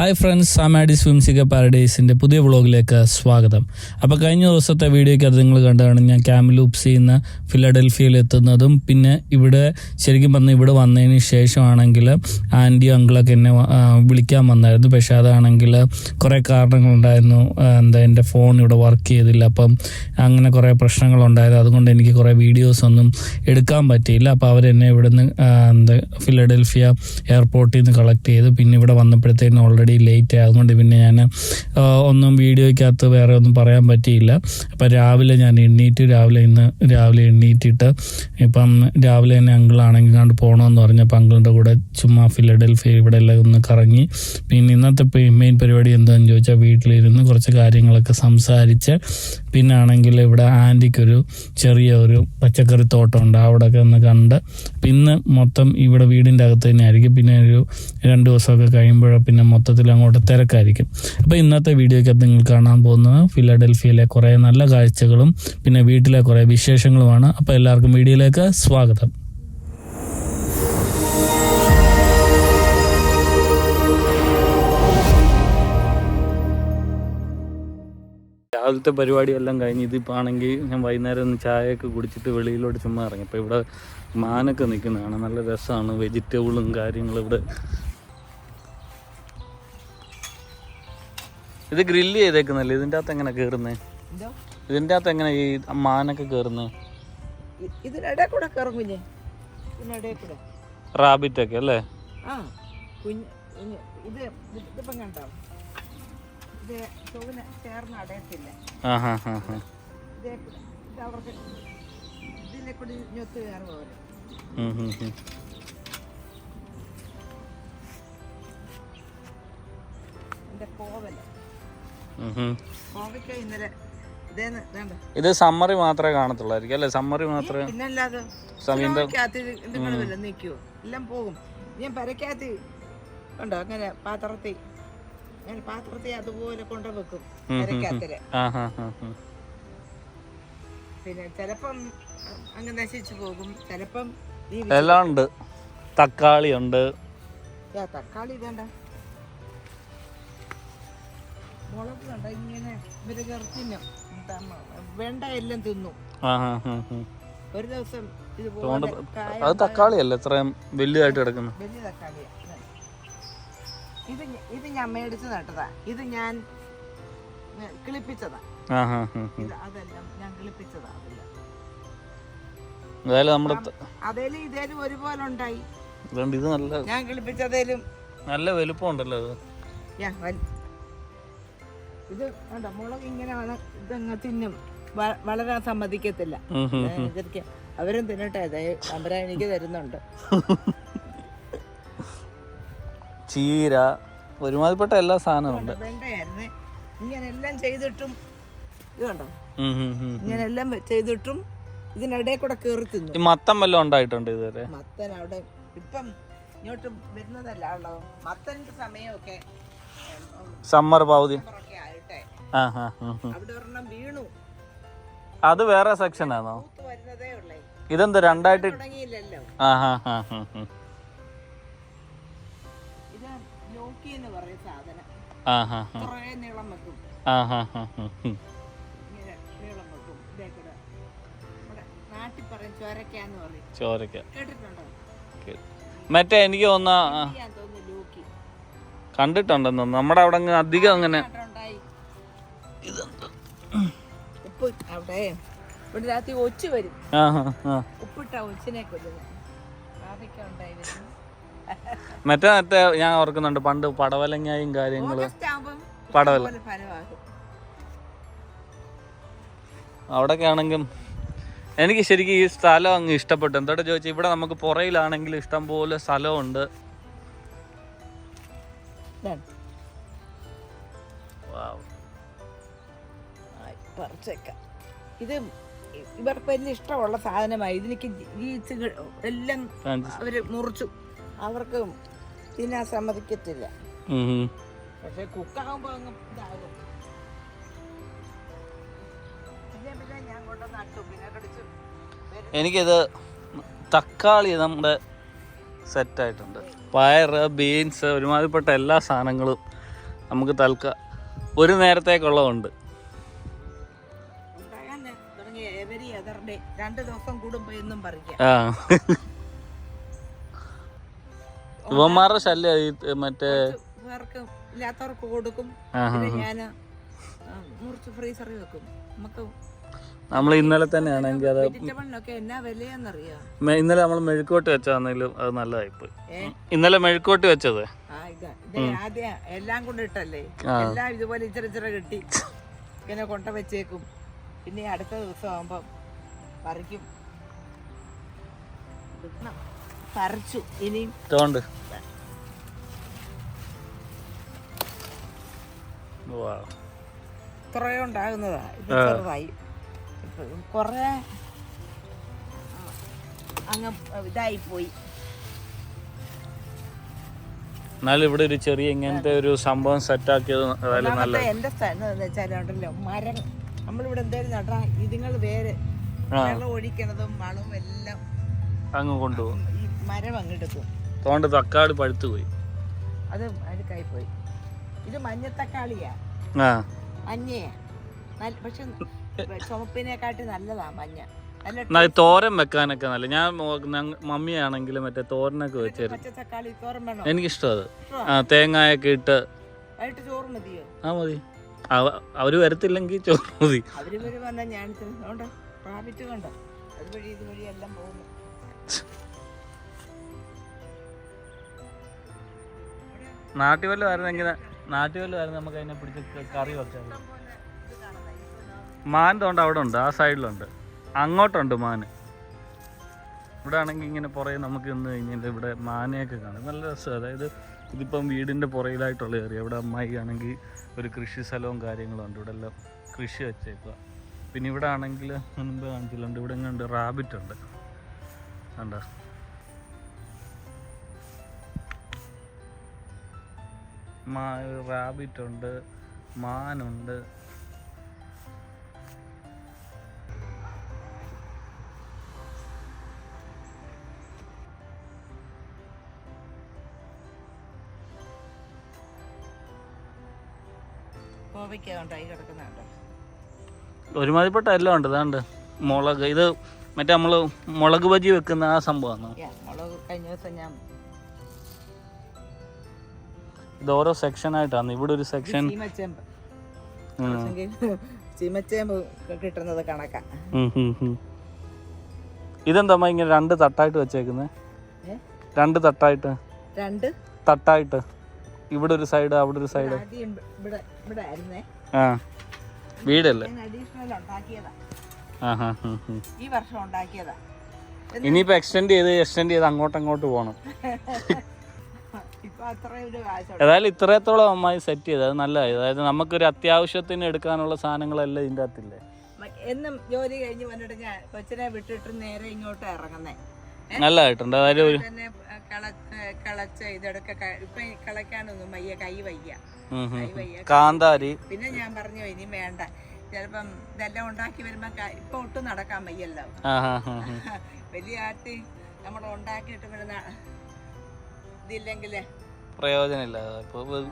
Hi friends സാമാഡി സ്വിംസിക പാരഡൈസിന്റെ പുതിയ വ്ളോഗിലേക്ക് സ്വാഗതം. അപ്പോൾ കഴിഞ്ഞ ദിവസത്തെ വീഡിയോയ്ക്ക് അത് നിങ്ങൾ കണ്ടതാണ്. ഞാൻ ക്യാമിലൂപ്സിൽ ചെയ്യുന്ന ഫിലഡൽഫിയയിൽ എത്തുന്നതും പിന്നെ ഇവിടെ ശരിക്കും പറഞ്ഞാൽ ഇവിടെ വന്നതിന് ശേഷമാണെങ്കിൽ ആന്റി അങ്കിളൊക്കെ എന്നെ വിളിക്കാൻ വന്നായിരുന്നു. പക്ഷെ അതാണെങ്കിൽ കുറേ കാരണങ്ങളുണ്ടായിരുന്നു. എന്താ എന്റെ ഫോൺ ഇവിടെ വർക്ക് ചെയ്തില്ല. അപ്പം അങ്ങനെ കുറേ പ്രശ്നങ്ങളുണ്ടായത്. അതുകൊണ്ട് എനിക്ക് കുറേ വീഡിയോസ് ഒന്നും എടുക്കാൻ പറ്റിയില്ല. അപ്പോൾ അവരെന്നെ ഇവിടുന്ന് എന്താ ഫിലഡൽഫിയ എയർപോർട്ടിൽ നിന്ന് കളക്ട് ചെയ്ത് പിന്നെ ഇവിടെ വന്നപ്പോഴത്തേനും ഓൾറെഡി ലേറ്റ് ആയതുകൊണ്ട് പിന്നെ ഞാൻ ഒന്നും വീഡിയോയ്ക്കകത്ത് വേറെ ഒന്നും പറയാൻ പറ്റിയില്ല. അപ്പം രാവിലെ ഞാൻ എണ്ണീറ്റ് രാവിലെ ഇന്ന് രാവിലെ എണ്ണീറ്റിട്ട് ഇപ്പം രാവിലെ തന്നെ അങ്കിളാണെങ്കിൽ കണ്ട് പോകണമെന്ന് പറഞ്ഞപ്പോൾ അങ്കിളിന്റെ കൂടെ ചുമ്മാ ഫിലഡൽഫിയ ഇവിടെ എല്ലാം ഒന്ന് കറങ്ങി. പിന്നെ ഇന്നത്തെ മെയിൻ പരിപാടി എന്താണെന്ന് ചോദിച്ചാൽ വീട്ടിലിരുന്ന് കുറച്ച് കാര്യങ്ങളൊക്കെ സംസാരിച്ച് പിന്നെ ആണെങ്കിൽ ഇവിടെ ആന്റിക്കൊരു ചെറിയ ഒരു പച്ചക്കറി തോട്ടമുണ്ട് അവിടെയൊക്കെ ഒന്ന് കണ്ട് പിന്നെ മൊത്തം ഇവിടെ വീടിന്റെ അകത്ത് തന്നെ ആയിരിക്കും പിന്നെ ഒരു രണ്ട് ദിവസമൊക്കെ കഴിയുമ്പോൾ പിന്നെ മൊത്തത്തിൽ അങ്ങോട്ട് തിരക്കായിരിക്കും. അപ്പോൾ ഇന്നത്തെ വീഡിയോയ്ക്കകത്ത് നിങ്ങൾ കാണാൻ പോകുന്നത് ഫിലഡൽഫിയയിലെ കുറേ നല്ല കാഴ്ചകളും പിന്നെ വീട്ടിലെ കുറേ വിശേഷങ്ങളുമാണ്. അപ്പോൾ എല്ലാവർക്കും വീഡിയോയിലേക്ക് സ്വാഗതം. രാവിലത്തെ പരിപാടിയെല്ലാം കഴിഞ്ഞ് ഇതിപ്പോൾ ആണെങ്കിൽ ഞാൻ വൈകുന്നേരം ഒന്ന് ചായയൊക്കെ കുടിച്ചിട്ട് വെളിയിലോട്ട് ചുമ്മാ ഇറങ്ങി. അപ്പോൾ ഇവിടെ മാനൊക്കെ നിൽക്കുന്നതാണ്. നല്ല രസമാണ്. വെജിറ്റബിളും കാര്യങ്ങളും ഇവിടെ ഇത് ഗ്രില്ല് ചെയ്തേക്കുന്നല്ലേ? ഇതിന്റെ അകത്ത് എങ്ങനെ കേറുന്നേ? ഇതിന്റെ ഇതിന്റെ അകത്ത് എങ്ങനെ ഈ മാനൊക്കെ കയറുന്നത് ഇ- ഇതിനിടെ കൂടെ കയറും കുഞ്ഞ്. ഇതിനിടെ കൂടെ. റാബിറ്റ് ഒക്കെ അല്ലേ? ആ കുഞ്ഞ് കുഞ്ഞ് ഇത് ഇതിപ്പം കണ്ടോ? ഇത് ചുവന് ചേർന്ന് അടയത്തില്ല? ആ ഹാ ഹാ ഹാ. ഇതേ ഇത് അവർക്ക് ഇതിനെ കൂടി ഞൊത്ത് കയറി പോരും ഉം, ഉം, ഉം. എന്റെ കോവൽ. ഇത് സമ്മറി മാത്രമേ കാണത്തുള്ളായിരിക്കും അല്ലേ? സമ്മറി മാത്രമേ സമീപം നിൽക്കുവോ എല്ലാം പോകും. ഞാൻ പരക്കകത്ത് കണ്ടോ അങ്ങനെ പാത്രത്തിൽ ഞാൻ പാത്രത്തിൽ അതുപോലെ കൊണ്ടുവെക്കും പരക്കകത്തിൽ പിന്നെ ചിലപ്പം അങ്ങ് നശിച്ചു പോകും. ചിലപ്പം എല്ലാം ഉണ്ട്. തക്കാളി ഉണ്ട്. തക്കാളി വേണ്ട മുളക് വേണ്ട ഇങ്ങനെ എല്ലാം തിന്നു. ഒരു ദിവസം അത് തക്കാളിയല്ലേ? ഇത്രയും വലിയതായിട്ട് കിടക്കുന്നു വലിയ തക്കാളിയാ. ഇത് ഇത് ഞാൻ മേടിച്ച് നട്ടതാ. ഇത് ഞാൻ കിളിപ്പിച്ചതാ. അതെല്ലാം ഞാൻ കിളിപ്പിച്ചതാ നമ്മുടെ അതേലും ഇതേലും ഒരുപോലെ ഉണ്ടായി. ഇത് നല്ല ഞാൻ കിളിപ്പിച്ചതേലും നല്ല വലുപ്പം ഉണ്ടല്ലോ അത്. ഇത് വേണ്ട മുളക് ഇങ്ങനെ വന്ന് ഇതങ്ങ് തിന്നും. വളരാൻ സമ്മതിക്കത്തില്ല. ഇതൊക്കെ അവരും തിന്നട്ടെ അമ്പര എനിക്ക് തരുന്നുണ്ട്. ചീര ഒരുമാതിരിപ്പെട്ട എല്ലാ സാധനമുണ്ട് ഇങ്ങനെല്ലാം ചെയ്തിട്ടും ഇത് കണ്ടോ? ഉം, ഉം, ഉം. ഇങ്ങനെ എല്ലാം ചെയ്തിട്ടും ഇതിനിടയിൽ കൂടെ കയറി തിന്നു. മത്തം വല്ലതും ഉണ്ടായിട്ടുണ്ട് ഇതുവരെ? മത്തൻ അവിടെ ഇപ്പം ഇങ്ങോട്ട് വരുന്നതല്ല മത്തന്റെ മത്തന്റെ സമയമൊക്കെ സമ്മർ പകുതി അവിടെ ഒരെണ്ണം വീണു. അത് വേറെ സെക്ഷൻ ആണോ? പൂത്ത് വരുന്നതേ ഉള്ളേ. ഇതെന്ത് രണ്ടായിട്ട് തുടങ്ങിയില്ലല്ലോ. ആ ഹാ ഹാ ഹാ ഹാ. ഇത് ലോക്കി എന്ന് പറയും സാധനം. ആ ഹാ ഹാ കുറേ നീളം വെക്കും. ആ ഹാ ഹാ ഹാ ഹാ. ഇങ്ങനെ നീളം വെക്കും. ഇതേ കൂടെ. നമ്മുടെ നാട്ടിൽ പറയും ചോരക്കാന്ന് പറയും. ചോരക്ക കേട്ടിട്ടുണ്ടോ? മറ്റേ എനിക്ക് തോന്നുന്ന ഞാൻ തോന്നുന്നു ലൂക്കി കണ്ടിട്ടുണ്ടെന്ന് തോന്നുന്നു. നമ്മുടെ അവിടെ അങ്ങ് അധികം അങ്ങനെ ഉപ്പ് അവിടെ ഇവിടെ രാത്രി ഒച്ചു വരും. ഉപ്പിട്ട ഒച്ചിനെ കൊല്ലുന്നത് മറ്റേ മറ്റേ ഞാൻ ഓർക്കുന്നുണ്ട് പണ്ട് പടവലങ്ങായും കാര്യങ്ങളും. പടവല. അവിടെയൊക്കെ എനിക്ക് ശരിക്കും ഈ സ്ഥലം അങ്ങ് ഇഷ്ടപ്പെട്ടു. എന്തോടെ ചോദിച്ചാൽ ഇവിടെ നമുക്ക് പുറയിലാണെങ്കിൽ ഇഷ്ടം പോലെ സ്ഥലമുണ്ട്. ഇതാണ്. പറിച്ചേക്കാം. ഇത് ഇവർക്ക് വലിയ ഇഷ്ടമുള്ള സാധനമായി. ഇതിലേക്ക് ജീച്ച് എല്ലാം അവർ മുറിച്ചു. അവർക്ക് തിന്നാൻ സമ്മതിക്കത്തില്ല. പക്ഷെ കുക്കാകുമ്പോ അങ്ങ് ഇതാകും. പിന്നെ പിന്നെ ഞാൻ കൊണ്ട് നട്ടു. പിന്നെ കടിച്ചു. എനിക്കിത് തക്കാളി നമ്മുടെ സെറ്റായിട്ടുണ്ട്. പയറ് ബീൻസ് ഒരുമാതിരിപ്പെട്ട എല്ലാ സാധനങ്ങളും നമുക്ക് തൽക്ക ഒരു നേരത്തേക്കുള്ളതുണ്ട്. എവരി ഡേ രണ്ട് ദിവസം കൂടുമ്പോ എന്നും പറിക്കാം. ആ. ഇവന്മാരുടെ ശല്യ മറ്റേ പേർക്ക് ഇല്ലാത്തവർക്ക് കൊടുക്കും. ഞാൻ മുറിച്ച് ഫ്രീസറിൽ വെക്കും. നമുക്ക് നമ്മൾ ഇന്നലെ തന്നെയാണെങ്കിൽ അത് ഇന്നലെ നമ്മൾ മെഴുക്കോട്ട് വെച്ചാണെങ്കിലും അത് നല്ലതായി പോയി ഇന്നലെ മെഴുക്കോട്ട് വെച്ചത്. എല്ലാം കൊണ്ട് ഇട്ടല്ലേ? എല്ലാം ഇതുപോലെ ഇച്ചിരി ഇച്ചിരി കിട്ടി ഇങ്ങനെ കൊണ്ട വെച്ചേക്കും പിന്നെ അടുത്ത ദിവസം ആകുമ്പം പറിക്കും. പറിച്ചു. ഇനിയും തോണ്ട് വാ. ഇത്രയോ ഉണ്ടാകുന്നതാ. ഇത് ചെറുതായി. ഇപ്പൊ കുറേ അങ്ങ് ഇതായി പോയി എന്നാലും ഇവിടെ ഒരു ചെറിയ ഇങ്ങനത്തെ ഒരു സംഭവം സെറ്റാക്കിയത് ആക്കിയത് എന്റെ സ്ഥലം എന്ന് വെച്ചാൽ ഉണ്ടല്ലോ മരം. നമ്മളിവിടെ എന്തായാലും നടാ. ഇതുങ്ങൾ ആ. വെള്ളം ഒഴിക്കണതും വളവും എല്ലാം അങ്ങ് കൊണ്ടുപോകും. ഈ മരം അങ്ങെടുക്കും തോണ്ട് തക്കാളി പഴുത്തു പോയി. അത് അഴുക്കായി പോയി. ഇത് മഞ്ഞത്തക്കാളിയാ ആ. മഞ്ഞയാ. പക്ഷെ ചുമപ്പിനെക്കാട്ടി നല്ലതാ മഞ്ഞ. തോരൻ വെക്കാനൊക്കെ നല്ല. ഞാൻ മമ്മി മമ്മിയാണെങ്കിൽ മറ്റേ തോരനൊക്കെ വെച്ചായിരുന്നു എനിക്കിഷ്ടം അത്? ആ തേങ്ങയൊക്കെ ഇട്ട്. ചോറ് മതിയോ? ആ മതി. അവർ വരത്തില്ലെങ്കിൽ ചോറ് മതി. അവർ നാട്ടുവല്ല നാട്ടിൽ ആയിരുന്നെങ്കിൽ നാട്ടിൽ നമുക്ക് അതിനെ പിടിച്ച് കറി വെച്ചാൽ മാൻ തോണ്ട് അവിടെ ഉണ്ട് ആ സൈഡിലുണ്ട്. അങ്ങോട്ടുണ്ട് മാൻ ഇവിടെ ആണെങ്കിൽ ഇങ്ങനെ പുറകെ നമുക്ക് ഇന്ന് കഴിഞ്ഞാൽ ഇവിടെ മാനയൊക്കെ കാണാം. നല്ല രസം അതായത് ഇതിപ്പം വീടിന്റെ പുറയിലായിട്ടുള്ള ഏറിയ ഇവിടെ അമ്മായി ആണെങ്കിൽ ഒരു കൃഷി സ്ഥലവും കാര്യങ്ങളും ഉണ്ട്. ഇവിടെ എല്ലാം കൃഷി വെച്ചേക്കുക പിന്നെ ഇവിടെ ആണെങ്കിൽ മുൻപ് കാണിച്ചിട്ടുണ്ട്. ഇവിടെ ഇങ്ങോട്ട് റാബിറ്റ് ഉണ്ട്. കണ്ട? റാബിറ്റ് ഉണ്ട്. മാനുണ്ട്. കോവയ്ക്ക ഉണ്ടായി കിടക്കുന്നുണ്ടോ ഒരുമാതിരിപ്പെട്ട എല്ലാം ഉണ്ട് ഇതാണ്ട്. മുളക് ഇത് മറ്റേ നമ്മൾ മുളക് ബജി വെക്കുന്ന ആ സംഭവമാണ്? മുളക് കഴിഞ്ഞ ദിവസം ഞാൻ ഇത് ഓരോ സെക്ഷൻ ആയിട്ടാണ്. ഇവിടെ ഒരു സെക്ഷൻ ചീമച്ചേമ്പ്. ചീമച്ചേമ്പ് കിട്ടുന്നത് കണക്കാ. ഇതെന്താ ഇങ്ങനെ രണ്ട് തട്ടായിട്ട് വെച്ചേക്കുന്നത് രണ്ട് തട്ടായിട്ട്. രണ്ട്? തട്ടായിട്ട്. ഇവിടെ ഒരു സൈഡ് അവിടെ ഒരു സൈഡ് ആ. വീടല്ലേ? ഈ വർഷം ഉണ്ടാക്കിയതാ. ഇനിയിപ്പോൾ എക്സ്റ്റെൻഡ് ചെയ്ത് എക്സ്റ്റെൻഡ് ചെയ്ത് അങ്ങോട്ട് അങ്ങോട്ട് പോകണം ഏതായാലും ഇത്രത്തോളം അമ്മായി സെറ്റ് ചെയ്ത് അത് നല്ലതായി. അതായത് നമുക്കൊരു അത്യാവശ്യത്തിന് എടുക്കാനുള്ള സാധനങ്ങളെല്ലാം ഇതിന്റെ അകത്തില്ലേ? എന്നും ജോലി കഴിഞ്ഞ് വന്നിട്ട് ഞാൻ കൊച്ചിനെ വിട്ടിട്ട് നേരെ ഇങ്ങോട്ട് ഇറങ്ങുന്നേ. നല്ലതായിട്ടുണ്ട്. അതായത് ഒരു തന്നെ കളച്ച ഇപ്പൊ വയ്യ കൈ വയ്യ. കൈ വയ്യ. കാന്താരി. പിന്നെ ഞാൻ പറഞ്ഞു ഇനി വേണ്ട. ചിലപ്പം ഇതെല്ലാം ഉണ്ടാക്കി വരുമ്പോ ഇപ്പൊ ഒട്ടും നടക്കാൻ വയ്യല്ലോ. വലിയ ആട്ടി നമ്മൾ ഉണ്ടാക്കിയിട്ട് വരുന്ന ഇതില്ലെങ്കിൽ. പ്രയോജനമില്ല. ഇപ്പോൾ